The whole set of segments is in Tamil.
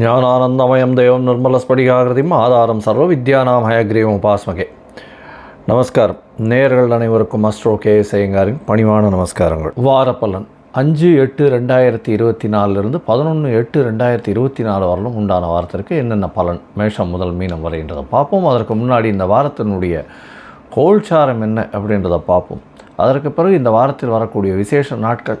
ஞானானந்தமயம் தேவம் நிர்மலஸ்படிகாகிருதியும் ஆதாரம் சர்வ வித்யானாம் ஹயக்ரீவம் உபாஸ்மகே. நமஸ்காரம். நேர்கள் அனைவருக்கும் அஸ்ட்ரோ கே செய்யங்காரின் பணிவான நமஸ்காரங்கள். வாரப்பலன் அஞ்சு எட்டு ரெண்டாயிரத்தி இருபத்தி நாலுலேருந்து பதினொன்று எட்டு ரெண்டாயிரத்தி இருபத்தி நாலு வரலும் உண்டான வாரத்திற்கு என்னென்ன பலன் மேஷம் முதல் மீனம் வரைன்றதை பார்ப்போம். அதற்கு முன்னாடி இந்த வாரத்தினுடைய கோல்சாரம் என்ன அப்படின்றத பார்ப்போம். அதற்கு பிறகு இந்த வாரத்தில் வரக்கூடிய விசேஷ நாட்கள்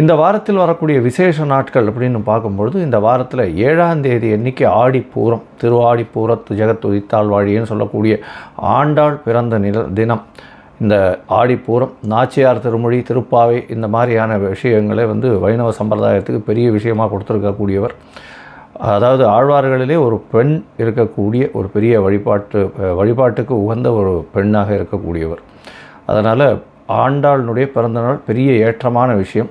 இந்த வாரத்தில் வரக்கூடிய விசேஷ நாட்கள் அப்படின்னு பார்க்கும்பொழுது இந்த வாரத்தில் ஏழாம் தேதி எண்ணிக்கை ஆடிப்பூரம் திருவாடிப்பூரத்து ஜெகத் உதித்தாள் வாழின்னு சொல்லக்கூடிய ஆண்டாள் பிறந்த நில தினம். இந்த ஆடிப்பூரம் நாச்சியார் திருமொழி திருப்பாவை இந்த மாதிரியான விஷயங்களை வந்து வைணவ சம்பிரதாயத்துக்கு பெரிய விஷயமாக கொடுத்துருக்கக்கூடியவர். அதாவது ஆழ்வார்களிலே ஒரு பெண் இருக்கக்கூடிய ஒரு பெரிய வழிபாட்டு வழிபாட்டுக்கு உகந்த ஒரு பெண்ணாக இருக்கக்கூடியவர். அதனால் ஆண்டாளினுடைய பிறந்தநாள் பெரிய ஏற்றமான விஷயம்.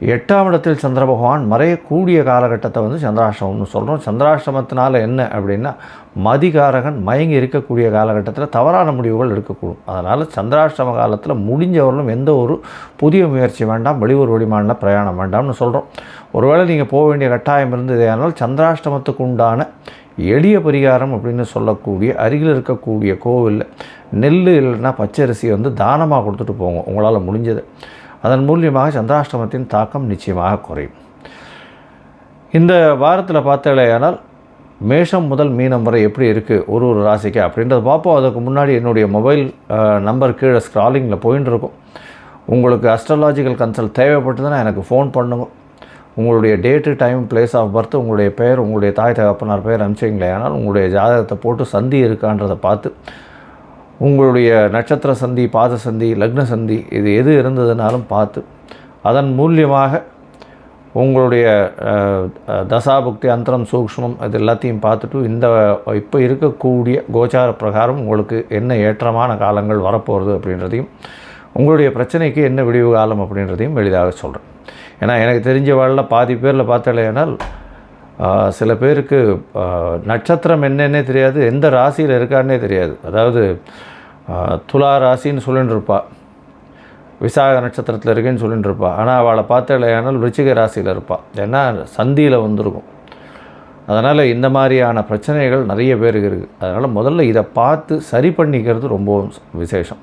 எட்டாம் இடத்தில் சந்திர பகவான் மறையக்கூடிய காலகட்டத்தை வந்து சந்திராஷ்டமம்னு சொல்கிறோம் சந்திராஷ்டமத்தினால என்ன அப்படின்னா மதிகாரகன் மயங்கி இருக்கக்கூடிய காலகட்டத்தில் தவறான முடிவுகள் எடுக்கக்கூடும். அதனால் சந்திராஷ்டம காலத்தில் முடிஞ்சவர்களும் எந்த ஒரு புதிய முயற்சி வேண்டாம் வெளியூர் வெளிமாநில பிரயாணம் வேண்டாம்னு சொல்கிறோம் ஒருவேளை நீங்கள் போக வேண்டிய கட்டாயம் இருந்தது ஆனால் சந்திராஷ்டமத்துக்கு உண்டான எளிய பரிகாரம் அப்படின்னு சொல்லக்கூடிய அருகில் இருக்கக்கூடிய கோவிலில் நெல் இல்லைன்னா பச்சரிசி வந்து தானமாக கொடுத்துட்டு போங்க. உங்களால் முடிஞ்சது. அதன் மூலியமாக சந்திராஷ்டமத்தின் தாக்கம் நிச்சயமாக குறையும். இந்த வாரத்தில் பார்த்தாலேயானால் மேஷம் முதல் மீனம் வரை எப்படி இருக்குது ஒரு ஒரு ராசிக்கு அப்படின்றத பார்ப்போம். அதுக்கு முன்னாடி என்னுடைய மொபைல் நம்பர் கீழே ஸ்க்ராலிங்கில் போயின்னு இருக்கும் உங்களுக்கு அஸ்ட்ராலாஜிக்கல் கன்சல்ட் தேவைப்பட்டதுன்னா எனக்கு ஃபோன் பண்ணுங்க. உங்களுடைய date time place of birth உங்களுடைய பெயர் உங்களுடைய தாய் தகப்பனார் பெயர் அனுப்பிச்சிங்களே. ஆனால் உங்களுடைய ஜாதகத்தை போட்டு சந்தி இருக்கான்றதை பார்த்து உங்களுடைய நட்சத்திர சந்தி பாத சந்தி லக்ன சந்தி இது எது இருந்ததுனாலும் பார்த்து அதன் மூலியமாக உங்களுடைய தசாபுக்தி அந்தரம் சூக்ஷ்மம் இது எல்லாத்தையும் பார்த்துட்டு இந்த இப்போ இருக்கக்கூடிய கோச்சார பிரகாரம் உங்களுக்கு என்ன ஏற்றமான காலங்கள் வரப்போகிறது அப்படின்றதையும் உங்களுடைய பிரச்சனைக்கு என்ன விடிவு காலம் அப்படின்றதையும் எளிதாக சொல்கிறேன் ஏன்னா எனக்கு தெரிஞ்ச வாழ்ல பாதி பேரில் பார்த்தாலேனால் சில பேருக்கு நட்சத்திரம் என்னன்னே தெரியாது எந்த ராசியில் இருக்கான்னே தெரியாது. அதாவது துலா ராசின்னு சொல்லிட்டு இருப்பா விசாக நட்சத்திரத்தில் இருக்கேன்னு சொல்லிட்டு இருப்பாள் ஆனால் அவளை பார்த்தாலேயானால் ருச்சிக ராசியில் இருப்பாள் ஏன்னா சந்தியில் வந்திருக்கும். அதனால் இந்த மாதிரியான பிரச்சனைகள் நிறைய பேருக்கு இருக்குது அதனால் முதல்ல இதை பார்த்து சரி பண்ணிக்கிறது ரொம்பவும் விசேஷம்.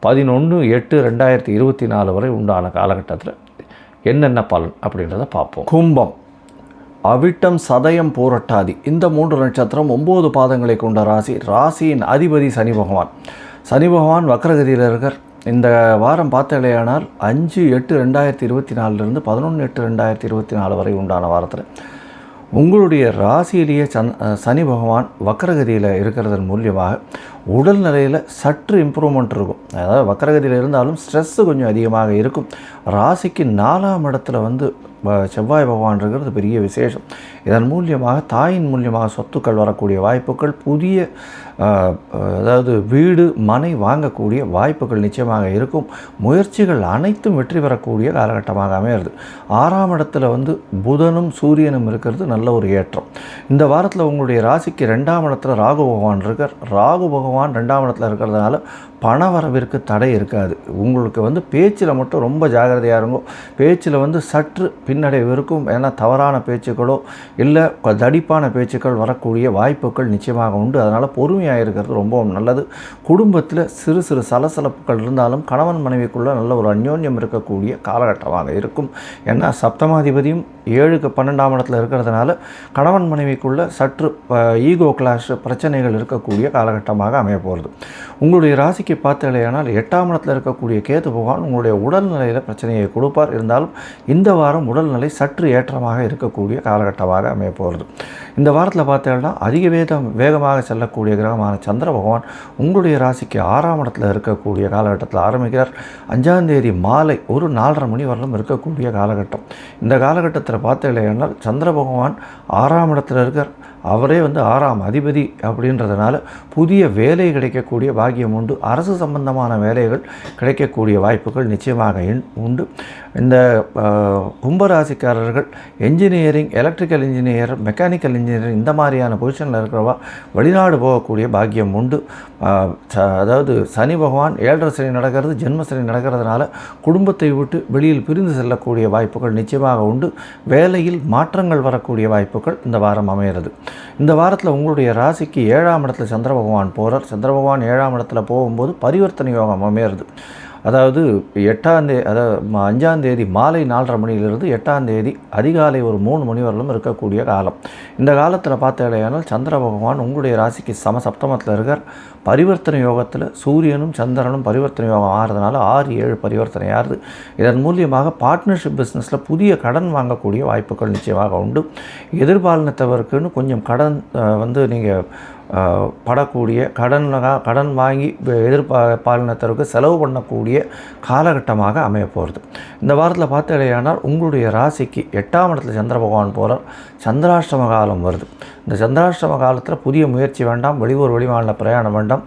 பதினொன்று எட்டு ரெண்டாயிரத்தி இருபத்தி நாலு வரை உண்டான காலகட்டத்தில் என்னென்ன பலன் அப்படின்றத பார்ப்போம். கும்பம். அவிட்டம் சதயம் பூரட்டாதி. இந்த மூன்று நட்சத்திரம் ஒம்பது பாதங்களை கொண்ட ராசி. ராசியின் அதிபதி சனி பகவான். சனி பகவான் வக்ரகதியில் இருக்கார். இந்த வாரம் பார்த்தாலேயானால் அஞ்சு எட்டு ரெண்டாயிரத்தி இருபத்தி நாலுலேருந்து பதினொன்று எட்டு ரெண்டாயிரத்தி இருபத்தி நாலு வரை உண்டான வாரத்தில் உங்களுடைய ராசியிலேயே சன் சனி பகவான் வக்கரகதியில் இருக்கிறதன் மூலியமாக உடல்நிலையில் சற்று இம்ப்ரூவ்மெண்ட் இருக்கும். அதாவது வக்கரகதியில் இருந்தாலும் ஸ்ட்ரெஸ்ஸு கொஞ்சம் அதிகமாக இருக்கும். ராசிக்கு நாலாம் இடத்துல வந்து செவ்வாய் பகவான் இருக்கிறது பெரிய விசேஷம். இதன் மூலியமாக தாயின் மூலியமாக சொத்துக்கள் வரக்கூடிய வாய்ப்புகள் புதிய அதாவது வீடு மனை வாங்கக்கூடிய வாய்ப்புகள் நிச்சயமாக இருக்கும். முயற்சிகள் அனைத்தும் வெற்றி பெறக்கூடிய காலகட்டமாக அமையிறது ஆறாம் இடத்துல வந்து புதனும் சூரியனும் இருக்கிறது நல்ல ஒரு ஏற்றம். இந்த வாரத்தில் உங்களுடைய ராசிக்கு ரெண்டாம் இடத்துல ராகு பகவான் இருக்கார். ராகு பகவான் ரெண்டாம் இடத்துல இருக்கிறதுனால பண வரவிற்கு தடை இருக்காது. உங்களுக்கு வந்து பேச்சில் மட்டும் ரொம்ப ஜாகிரதையாக இருக்கும் பேச்சில் வந்து சற்று பின்னடைவு இருக்கும். ஏன்னா தவறான பேச்சுக்களோ இல்லை தடிப்பான பேச்சுக்கள் வரக்கூடிய வாய்ப்புகள் நிச்சயமாக உண்டு. அதனால் பொறுமையாக இருக்கிறது ரொம்பவும் நல்லது. குடும்பத்தில் சிறு சிறு சலசலப்புகள் இருந்தாலும் கணவன் மனைவிக்குள்ளே நல்ல ஒரு அந்யோன்யம் இருக்கக்கூடிய காலகட்டமாக இருக்கும். ஏன்னா சப்தமாதிபதியும் ஏழுக்கு பன்னெண்டாம் இடத்துல இருக்கிறதுனால கணவன் மனைவிக்குள்ளே சற்று ஈகோ கிளாஷ் பிரச்சனைகள் இருக்கக்கூடிய காலகட்டமாக அமைய போகிறது. உங்களுடைய ராசிக்கு பார்த்தலையானால் எட்டாம் இடத்துல இருக்கக்கூடிய கேது பகவான் உங்களுடைய உடல்நிலையில் பிரச்சனையை கொடுப்பார். இருந்தாலும் இந்த வாரம் உடல்நிலை சற்று ஏற்றமாக இருக்கக்கூடிய காலகட்டமாக அமைய போகிறது. இந்த வாரத்தில் பார்த்தீங்கன்னா அதிக வேதம் வேகமாக செல்லக்கூடிய கிரகமான சந்திர பகவான் உங்களுடைய ராசிக்கு ஆறாம் இடத்துல இருக்கக்கூடிய காலகட்டத்தில் ஆரம்பிக்கிறார். அஞ்சாம் தேதி மாலை ஒரு நாலரை மணி வரலும் இருக்கக்கூடிய காலகட்டம். இந்த காலகட்டத்தில் பார்த்தீங்கன்னா சந்திர பகவான் ஆறாம் இடத்துல இருக்கார். அவரே வந்து ஆறாம் அதிபதி அப்படின்றதுனால புதிய வேலை கிடைக்கக்கூடிய பாக்கியம் உண்டு. அரசு சம்பந்தமான வேலைகள் கிடைக்கக்கூடிய வாய்ப்புகள் நிச்சயமாக இன்- உண்டு. இந்த கும்பராசிக்காரர்கள் engineering electrical engineer mechanical engineering இந்த மாதிரியான பொசிஷனில் இருக்கிறவா வெளிநாடு போகக்கூடிய பாக்கியம் உண்டு. ச- அதாவது சனி பகவான் ஏழரை சனி நடக்கிறது ஜென்ம சனி நடக்கிறதுனால குடும்பத்தை விட்டு வெளியில் பிரிந்து செல்லக்கூடிய வாய்ப்புகள் நிச்சயமாக உண்டு. வேலையில் மாற்றங்கள் வரக்கூடிய வாய்ப்புகள் இந்த வாரம் அமைகிறது. இந்த வாரத்தில் உங்களுடைய ராசிக்கு ஏழாம் இடத்துல சந்திர பகவான் போகிறார் சந்திர பகவான் ஏழாம் இடத்துல போகும்போது பரிவர்த்தனை யோகம் அமையிறது. அதாவது எட்டாந்தே அதாவது அஞ்சாந்தேதி மாலை நாலரை மணியிலிருந்து எட்டாந்தேதி அதிகாலை ஒரு மூணு மணி வரலும் இருக்கக்கூடிய காலம். இந்த காலத்தில் பார்த்தேலையானால் சந்திர பகவான் உங்களுடைய ராசிக்கு சம சப்தமத்தில் இருக்கார். பரிவர்த்தனை யோகத்தில் சூரியனும் சந்திரனும் பரிவர்த்தனை யோகம் ஆகிறதுனால ஆறு ஏழு பரிவர்த்தனை ஆறுது. இதன் மூலியமாக பார்ட்னர்ஷிப் பிஸ்னஸில் புதிய கடன் வாங்கக்கூடிய வாய்ப்புகள் நிச்சயமாக உண்டு. எதிர்பாலினத்தவருக்குன்னு கொஞ்சம் கடன் வந்து நீங்கள் படக்கூடிய கடன் கடன் வாங்கி வ- எதிர்பா பாலினத்தருக்கு செலவு பண்ணக்கூடிய காலகட்டமாக அமைய போகிறது. இந்த வாரத்தில் பார்த்தடையானால் உங்களுடைய ராசிக்கு எட்டாம் இடத்துல சந்திர பகவான் போகிறார் சந்திராஷ்டம காலம் வருது. இந்த சந்திராஷ்டம காலத்தில் புதிய முயற்சி வேண்டாம் வெளியூர் வெளிமாநில பிரயாணம் வேண்டாம்.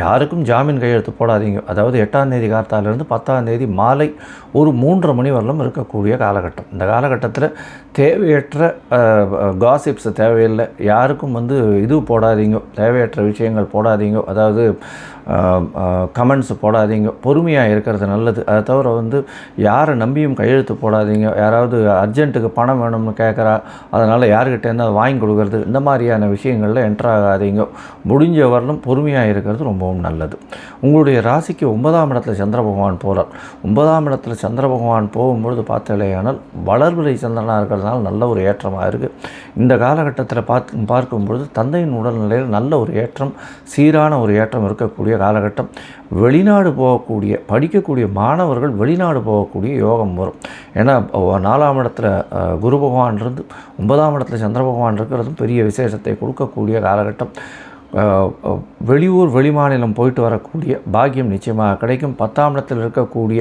யாருக்கும் ஜாமீன் கையெழுத்து போடாதீங்க. அதாவது எட்டாம் தேதி கார்த்தாலிருந்து பத்தாம் தேதி மாலை ஒரு மூன்றரை மணி வரலும் இருக்கக்கூடிய காலகட்டம். இந்த காலகட்டத்தில் தேவையற்ற காசிப்ஸ் தேவையில்லை. யாருக்கும் வந்து இது போடாதீங்க. தேவையற்ற விஷயங்கள் போடாதீங்க. அதாவது கமெண்ட்ஸ் போடாதீங்க. பொறுமையாக இருக்கிறது நல்லது. அதை தவிர வந்து யாரை நம்பியும் கையெழுத்து போடாதீங்க. யாராவது அர்ஜென்ட்டுக்கு பணம் வேணும்னு கேட்குறா அதனால் யார்கிட்டேருந்து அதை வாங்கி கொடுக்கறது இந்த மாதிரியான விஷயங்களில் என்ட்ராகாதீங்க முடிஞ்ச வரலும் பொறுமையாக இருக்கிறது ரொம்பவும் நல்லது. உங்களுடைய ராசிக்கு ஒன்பதாம் இடத்துல சந்திர பகவான் போகிறார் ஒன்பதாம் இடத்துல சந்திர பகவான் போகும்பொழுது பார்த்தாலேயானால் வளர்விலை சந்திரனாக இருக்கிறதுனால நல்ல ஒரு ஏற்றமாக இருக்குது இந்த காலகட்டத்தில் பார்த்து பார்க்கும்பொழுது தந்தையின் உடல்நிலையில் நல்ல ஒரு ஏற்றம் சீரான ஒரு ஏற்றம் இருக்கக்கூடிய காலகட்டம். வெளிநாடு போகக்கூடிய படிக்கக்கூடிய மாணவர்கள் வெளிநாடு போகக்கூடிய யோகம் வரும். ஏன்னா நாலாம் இடத்துல குரு பகவான் இருந்து ஒன்பதாம் இடத்துல சந்திர பகவான் இருக்கிறதும் பெரிய விசேஷத்தை கொடுக்கக்கூடிய காலகட்டம். வெளியூர் வெளிமாநிலம் போயிட்டு வரக்கூடிய பாக்கியம் நிச்சயமாக கிடைக்கும். பத்தாம் இடத்தில் இருக்கக்கூடிய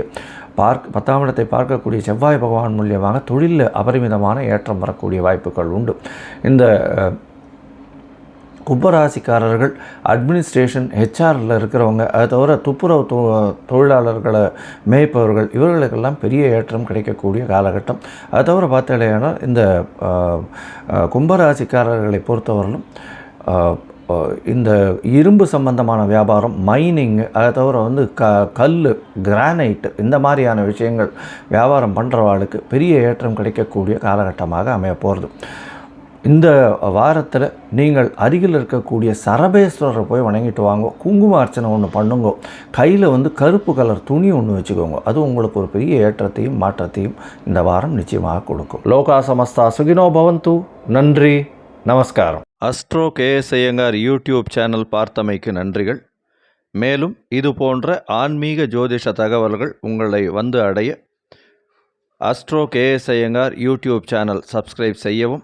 பார்க் பத்தாம் இடத்தை பார்க்கக்கூடிய செவ்வாய் பகவான் மூலியமாக தொழிலில் அபரிமிதமான ஏற்றம் வரக்கூடிய வாய்ப்புகள் உண்டு. இந்த கும்பராசிக்காரர்கள் அட்மினிஸ்ட்ரேஷன் ஹெச்ஆரில் இருக்கிறவங்க அதை தவிர துப்புரவு தொ தொழிலாளர்களை மேய்ப்பவர்கள் இவர்களுக்கெல்லாம் பெரிய ஏற்றம் கிடைக்கக்கூடிய காலகட்டம். அதை தவிர பார்த்தாலேனா இந்த கும்பராசிக்காரர்களை பொறுத்தவரையிலும் இந்த இரும்பு சம்பந்தமான வியாபாரம் மைனிங் அதை தவிர வந்து க கல் கிரானைட் இந்த மாதிரியான விஷயங்கள் வியாபாரம் பண்ணுறவாளுக்கு பெரிய ஏற்றம் கிடைக்கக்கூடிய காலகட்டமாக அமைய போகிறது இந்த வாரத்தில் நீங்கள் அருகில் இருக்கக்கூடிய சரபேஸ்வரரை போய் வணங்கிட்டு வாங்க. குங்கும அர்ச்சனை ஒன்று பண்ணுங்க. கையில் வந்து கருப்பு கலர் துணி ஒன்று வச்சுக்கோங்க. அது உங்களுக்கு ஒரு பெரிய ஏற்றத்தையும் மாற்றத்தையும் இந்த வாரம் நிச்சயமாக கொடுக்கும். லோகா சமஸ்தா சுகினோ பவந்து. நன்றி. நமஸ்காரம். Astro KS Iyengar YouTube channel பார்த்தமைக்கு நன்றிகள். மேலும் இது போன்ற ஆன்மீக ஜோதிஷ தகவல்கள் உங்களை வந்து அடைய astro KS Iyengar YouTube channel subscribe செய்யவும்